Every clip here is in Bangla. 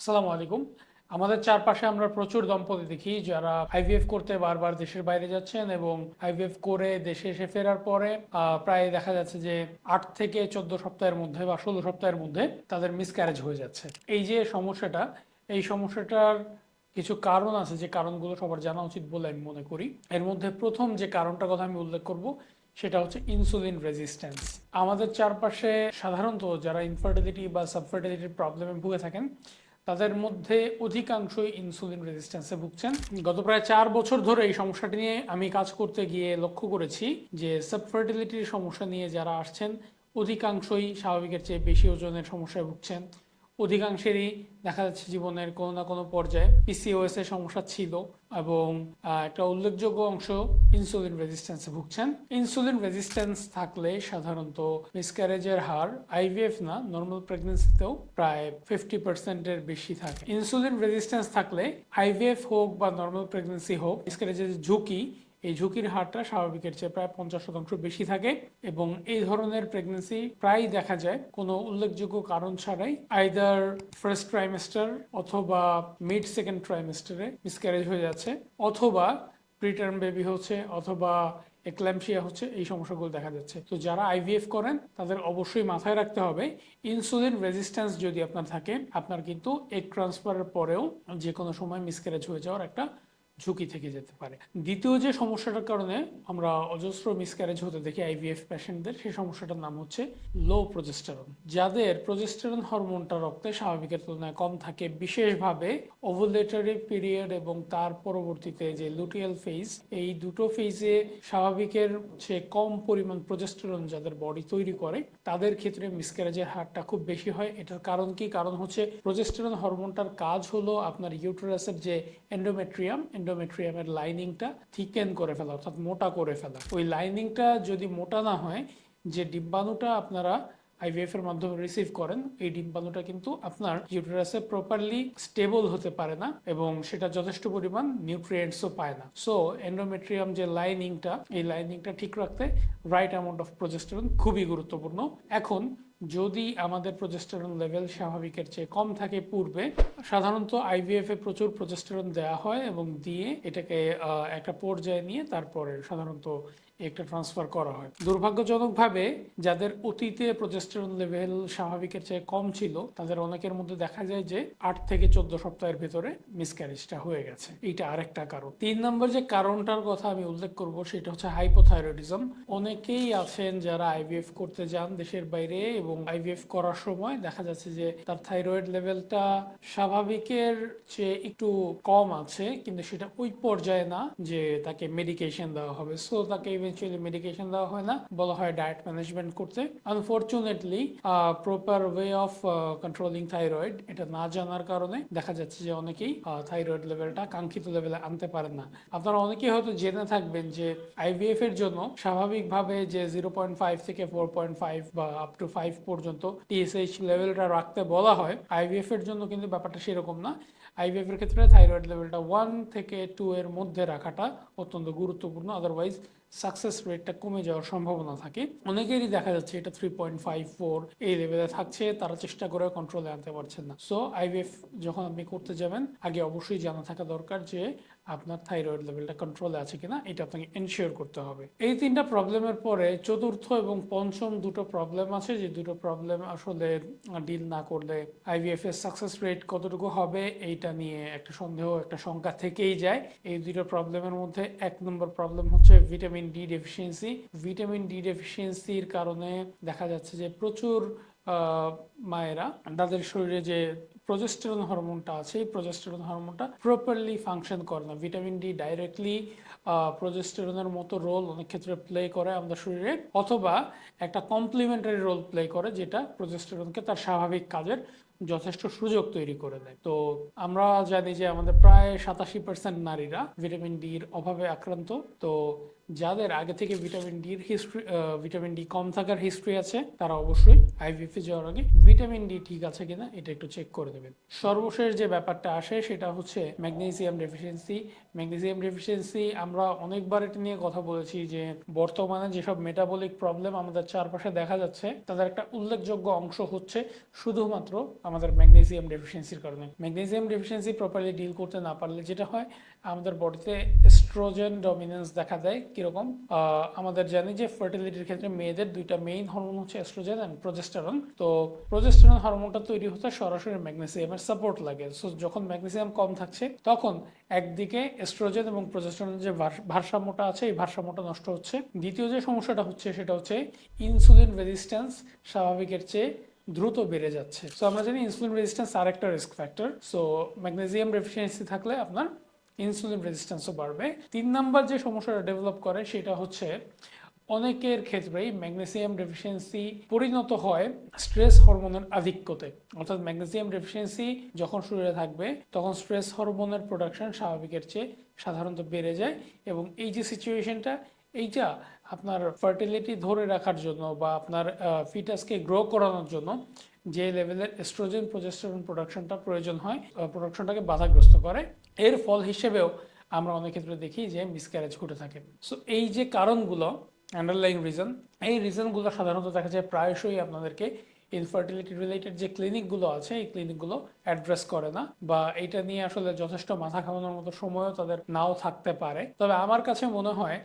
আসসালামু আলাইকুম। আমাদের চারপাশে আমরা প্রচুর দম্পতি দেখি যারা আইভিএফ করতে বারবার দেশের বাইরে যাচ্ছেন এবং আইভিএফ করে দেশে এসে ফেরার পরে প্রায় দেখা যাচ্ছে যে আট থেকে চোদ্দ সপ্তাহের মধ্যে বা ষোলো সপ্তাহের মধ্যে তাদের মিসক্যারেজ হয়ে যাচ্ছে। এই যে সমস্যাটা, এই সমস্যাটার কিছু কারণ আছে যে কারণগুলো সবার জানা উচিত বলে আমি মনে করি। এর মধ্যে প্রথম যে কারণটার কথা আমি উল্লেখ করব, সেটা হচ্ছে ইনসুলিন রেজিস্ট্যান্স আমাদের চারপাশে সাধারণত যারা ইনফার্টিলিটি বা সাবফার্টিলিটির প্রবলেমে ভুগে থাকেন তাদের মধ্যে অধিকাংশই ইনসুলিন রেজিস্ট্যান্সে ভুগছেন। গত প্রায় চার বছর ধরে এই সমস্যাটি নিয়ে আমি কাজ করতে গিয়ে লক্ষ্য করেছি যে সাবফার্টিলিটির সমস্যা নিয়ে যারা আসছেন, অধিকাংশই স্বাভাবিকের চেয়ে বেশি ওজনের সমস্যায় ভুগছেন। অধিকাংশেরই দেখা যাচ্ছে জীবনের কোনো না কোনো পর্যায়ে পিসিওএস এর সমস্যা ছিল এবং একটা উল্লেখযোগ্য অংশ ইনসুলিন রেজিস্ট্যান্সে ভুগছেন। ইনসুলিন রেজিস্ট্যান্স থাকলে সাধারণত মিসক্যারেজের হার আইভিএফ না নর্মাল প্রেগনেন্সিতেও প্রায় ফিফটি পার্সেন্টের বেশি থাকে। ইনসুলিন রেজিস্ট্যান্স থাকলে আইভিএফ হোক বা নর্মাল প্রেগনেন্সি হোক মিসক্যারেজের ঝুঁকি এই ঝুঁকির হারটা স্বাভাবিকের চেয়ে প্রায় পঞ্চাশ শতাংশ বেশি থাকে এবং এই ধরনের প্রেগনেন্সি প্রায় দেখা যায় কোনো উল্লেখযোগ্য কারণ ছাড়াই আইদার ফার্স্ট ট্রাইমেস্টার অথবা মিড সেকেন্ড ট্রাইমেস্টারে মিসক্যারেজ হয়ে যাচ্ছে অথবা প্রিটার্ম বেবি হচ্ছে অথবা এক্ল্যাম্পসিয়া হচ্ছে, এই সমস্যাগুলো দেখা যাচ্ছে। তো যারা আইভিএফ করেন, তাদের অবশ্যই মাথায় রাখতে হবে ইনসুলিন রেজিস্ট্যান্স যদি আপনার থাকে, আপনার কিন্তু এগ ট্রান্সফারের পরেও যে কোনো সময় মিসক্যারেজ হয়ে যাওয়ার একটা ঝুঁকি থেকে যেতে পারে। দ্বিতীয় যে সমস্যাটার কারণে আমরা অজস্র মিসক্যারেজ হতে দেখি আইভিএফ পেশেন্টদের সেই সমস্যাটার নাম হচ্ছে লো প্রজেস্টেরন যাদের প্রজেস্টেরন হরমোনটা রক্তে স্বাভাবিকের তুলনায় কম থাকে, বিশেষভাবে ওভুলেটরি পিরিয়ড এবং তার পরবর্তীতে যে লুটিয়াল ফেজ এই দুটো ফেজে স্বাভাবিকের সে কম পরিমাণ প্রজেস্টারন যাদের বডি তৈরি করে, তাদের ক্ষেত্রে মিসক্যারেজের হারটা খুব বেশি হয়। এটার কারণ কি? কারণ হচ্ছে প্রজেস্টারন হরমোনটার কাজ হলো আপনার ইউটেরাসের যে এন্ডোমেট্রিয়াম এন্ডোমেট্রিয়ামের লাইনিংটা থিকেন করে ফেলা, অর্থাৎ মোটা করে ফেলা। ওই লাইনিংটা যদি মোটা না হয়, যে ডিব্বাণুটা আপনারা আইভিএফ এর মাধ্যমে রিসিভ করেন, এই ডিম্বাণুটা কিন্তু আপনার ইউটেরাসে প্রপারলি স্টেবল হতে পারে না এবং সেটা যথেষ্ট পরিমাণ নিউট্রিয়েন্টসও পায় না। সো এন্ডোমেট্রিয়াম যে লাইনিংটা এই লাইনিংটা ঠিক রাখতে রাইট অ্যামাউন্ট অফ প্রজেস্টেরন খুবই গুরুত্বপূর্ণ। এখন, যদি আমাদের প্রজেস্টেরন লেভেল স্বাভাবিকের চেয়ে কম থাকে পূর্বে, সাধারণত আইভিএফ এ প্রচুর প্রজেস্টেরন দেওয়া হয় এবং দিয়ে এটাকে একটা পর্যায়ে নিয়ে তারপরে সাধারণত একটা ট্রান্সফার করা হয়। দুর্ভাগ্যজনকভাবে যাদের অতীতে প্রজেস্টেরন লেভেল স্বাভাবিকের চেয়ে কম ছিল, তাদের অনেকের মধ্যে দেখা যায় যে আট থেকে চোদ্দ সপ্তাহের ভেতরে মিসক্যারেজটা হয়ে গেছে। এইটা আরেকটা কারণ। তিন নম্বর যে কারণটার কথা আমি উল্লেখ করব, সেটা হচ্ছে হাইপোথাইরয়েডিজম অনেকেই আছেন যারা আইভিএফ করতে যান দেশের বাইরে এবং আইভিএফ করার সময় দেখা যাচ্ছে যে তার থাইরয়েড লেভেলটা স্বাভাবিকের চেয়ে একটু কম আছে, কিন্তু সেটা ওই পর্যায়ে না যে তাকে মেডিকেশন দেওয়া হবে। সো তাকে ইভেনচুয়ালি মেডিকেশন দেওয়া হয় না, বলা হয় ডায়েট ম্যানেজমেন্ট করতে। Unfortunately proper way of controlling thyroid এটা না জানার কারণে দেখা যাচ্ছে যে অনেকেই থাইরয়েড লেভেলটা কাঙ্ক্ষিত লেভেলে আনতে পারেন না। আপনারা অনেকেই হয়তো জেনে থাকবেন যে আইভিএফ এর জন্য স্বাভাবিকভাবে যে জিরো পয়েন্ট ফাইভ থেকে ফোর পয়েন্ট ফাইভ বা আপ টু ফাইভ পর্যন্ত টিএসএইচ লেভেলটা রাখতে বলা হয় আইভিএফ এর জন্য কিন্তু ব্যাপারটা সেরকম না। আইভিএফ এর ক্ষেত্রে থাইরয়েড লেভেলটা ওয়ান থেকে টু এর মধ্যে রাখাটা অত্যন্ত গুরুত্বপূর্ণ আদারওয়াইজ সাকসেস রেটটা কমে যাওয়ার সম্ভাবনা থাকে। অনেকেরই দেখা যাচ্ছে এটা থ্রি পয়েন্ট ফাইভ ফোর এই লেভেলে থাকছে, তারা চেষ্টা করে কন্ট্রোলে আনতে পারছেন না। সো আইভিএফ যখন আপনি করতে যাবেন, আগে অবশ্যই জানা থাকা দরকার যে আপনার থাইরয়েড লেভেলটা কন্ট্রোলে আছে কিনা, এটা আপনাকে এনশিওর করতে হবে। এই তিনটা প্রবলেমের পরে চতুর্থ এবং পঞ্চম দুটো প্রবলেম আছে, যে দুটো প্রবলেম আসলে ডিল না করলে আইভিএফ এর সাকসেস রেট কতটুকু হবে, এইটা নিয়ে একটা সন্দেহ, একটা শঙ্কা থেকেই যায়। এই দুটো প্রবলেমের মধ্যে এক নম্বর প্রবলেম হচ্ছে vitamin D deficiency vitamin D ডেফিসিয়েন্সির কারণে দেখা যাচ্ছে যে প্রচুর মায়েরা তাদের শরীরে যে প্রজেস্টেরন হরমোনটা আছে, এই প্রজেস্টেরন হরমোনটা প্রপারলি ফাংশন করে না। ভিটামিন ডি ডাইরেক্টলি প্রজেস্টেরনের মতো রোল অনেক ক্ষেত্রে প্লে করে আমাদের শরীরে, অথবা একটা কমপ্লিমেন্টারি রোল প্লে করে যেটা প্রজেস্টেরনকে তার স্বাভাবিক কাজের যথেষ্ট সুযোগ তৈরি করে দেয়। তো আমরা জানি যে আমাদের প্রায় সাতাশি পার্সেন্ট নারীরা ভিটামিন ডির অভাবে আক্রান্ত। তো যাদের আগে থেকে ভিটামিন ডির হিস্ট্রি ভিটামিন ডি কম থাকার হিস্ট্রি আছে, তারা অবশ্যই আইভিএফ এ যাওয়ার আগে ভিটামিন ডি ঠিক আছে কিনা এটা একটু চেক করে দেবেন। সর্বশেষ যে ব্যাপারটা আসে সেটা হচ্ছে ম্যাগনেসিয়াম ডেফিসিয়েন্সি ম্যাগনেসিয়াম ডেফিসিয়েন্সি আমরা অনেকবার এটা নিয়ে কথা বলেছি যে বর্তমানে যেসব মেটাবলিক প্রবলেম আমাদের চারপাশে দেখা যাচ্ছে, তাদের একটা উল্লেখযোগ্য অংশ হচ্ছে শুধুমাত্র আমাদের ম্যাগনেসিয়াম ডেফিসিয়েন্সির কারণে। ম্যাগনেসিয়াম ডেফিসিয়েন্সি প্রপারলি ডিল করতে না পারলে যেটা হয়, আমাদের বডিতে এস্ট্রোজেন ডমিনেন্স দেখা দেয় কীরকম? আমাদের জানি যে ফার্টিলিটির ক্ষেত্রে মেয়েদের দুইটা মেইন হরমোন হচ্ছে এস্ট্রোজেন অ্যান্ড প্রজেস্টেরন তো প্রজেস্টেরন হরমোনটা তৈরি হতে সরাসরি ম্যাগনেসিয়ামের সাপোর্ট লাগে। সো যখন ম্যাগনেসিয়াম কম থাকছে, তখন একদিকে এস্ট্রোজেন এবং প্রজেস্টেরনের যে ভারসাম্যটা আছে, এই ভারসাম্যটা নষ্ট হচ্ছে। দ্বিতীয় যে সমস্যাটা হচ্ছে, সেটা হচ্ছে ইনসুলিন রেজিস্ট্যান্স স্বাভাবিকের চেয়ে দ্রুত বেড়ে যাচ্ছে। সো আমরা জানি ইনসুলিন রেজিস্ট্যান্স আর একটা risk factor so magnesium deficiency থাকলে আপনার ইনসুলিন রেজিস্ট্যান্সও বাড়বে। তিন নাম্বার যে সমস্যাটা ডেভেলপ করে, সেটা হচ্ছে অনেকের ক্ষেত্রেই ম্যাগনেসিয়াম ডেফিসিয়েন্সি পরিণত হয় স্ট্রেস হরমোনের আধিক্যতে। অর্থাৎ ম্যাগনেসিয়াম ডেফিসিয়েন্সি যখন শরীরে থাকবে, তখন স্ট্রেস হরমোনের প্রোডাকশন স্বাভাবিকের চেয়ে সাধারণত বেড়ে যায় এবং এই যে সিচুয়েশনটা এইটা আপনার ফার্টিলিটি ধরে রাখার জন্য বা আপনার ফিটাসকে গ্রো করানোর জন্য যে লেভেলের এস্ট্রোজেন প্রজেস্টেরন প্রোডাকশনটা প্রয়োজন হয় প্রোডাকশনটাকে বাধাগ্রস্ত করে, এর ফল হিসেবেও আমরা অনেক ক্ষেত্রে দেখি যে মিসক্যারেজ ঘটে থাকে। সো এই যে কারণগুলো আন্ডারলাইং রিজন এই রিজনগুলো সাধারণত দেখা যায় প্রায়শই আপনাদেরকে ইনফার্টিলিটি রিলেটেড যে ক্লিনিকগুলো আছে, এই ক্লিনিকগুলো অ্যাড্রেস করে না বা এটা নিয়ে আসলে যথেষ্ট মাথা ঘামানোর মতো সময়ও তাদের নাও থাকতে পারে। তবে আমার কাছে মনে হয়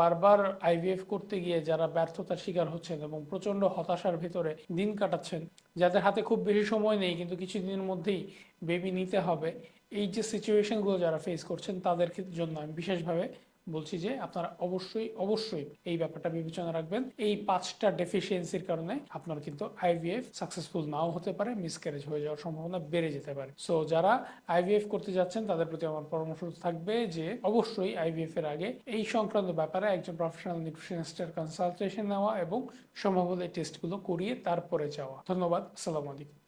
বারবার আইভিএফ করতে গিয়ে যারা ব্যর্থতার শিকার হচ্ছেন এবং প্রচণ্ড হতাশার ভিতরে দিন কাটাচ্ছেন, যাদের হাতে খুব বেশি সময় নেই কিন্তু কিছুদিনের মধ্যেই বেবি নিতে হবে, এই যে সিচুয়েশনগুলো যারা ফেস করছেন তাদের জন্য আমি বিশেষভাবে বলছি যে আপনারা অবশ্যই অবশ্যই এই ব্যাপারটা বিবেচনা রাখবেন। এই পাঁচটা ডেফিসিয়েন্সির কারণে আপনার কিন্তু আইভিএফ সাকসেসফুল নাও হতে পারে মিসক্যারেজ হয়ে যাওয়ার সম্ভাবনা বেড়ে যেতে পারে। সো যারা আইভিএফ করতে যাচ্ছেন, তাদের প্রতি আমার পরামর্শ থাকবে যে অবশ্যই আইভিএফ এর আগে এই সংক্রান্ত ব্যাপারে একজন প্রফেশনাল নিউট্রিশনিস্টের কনসালটেশন নেওয়া এবং সম্ভব হলে টেস্টগুলো করিয়ে তারপরে যাওয়া। ধন্যবাদ, আসসালামু আলাইকুম।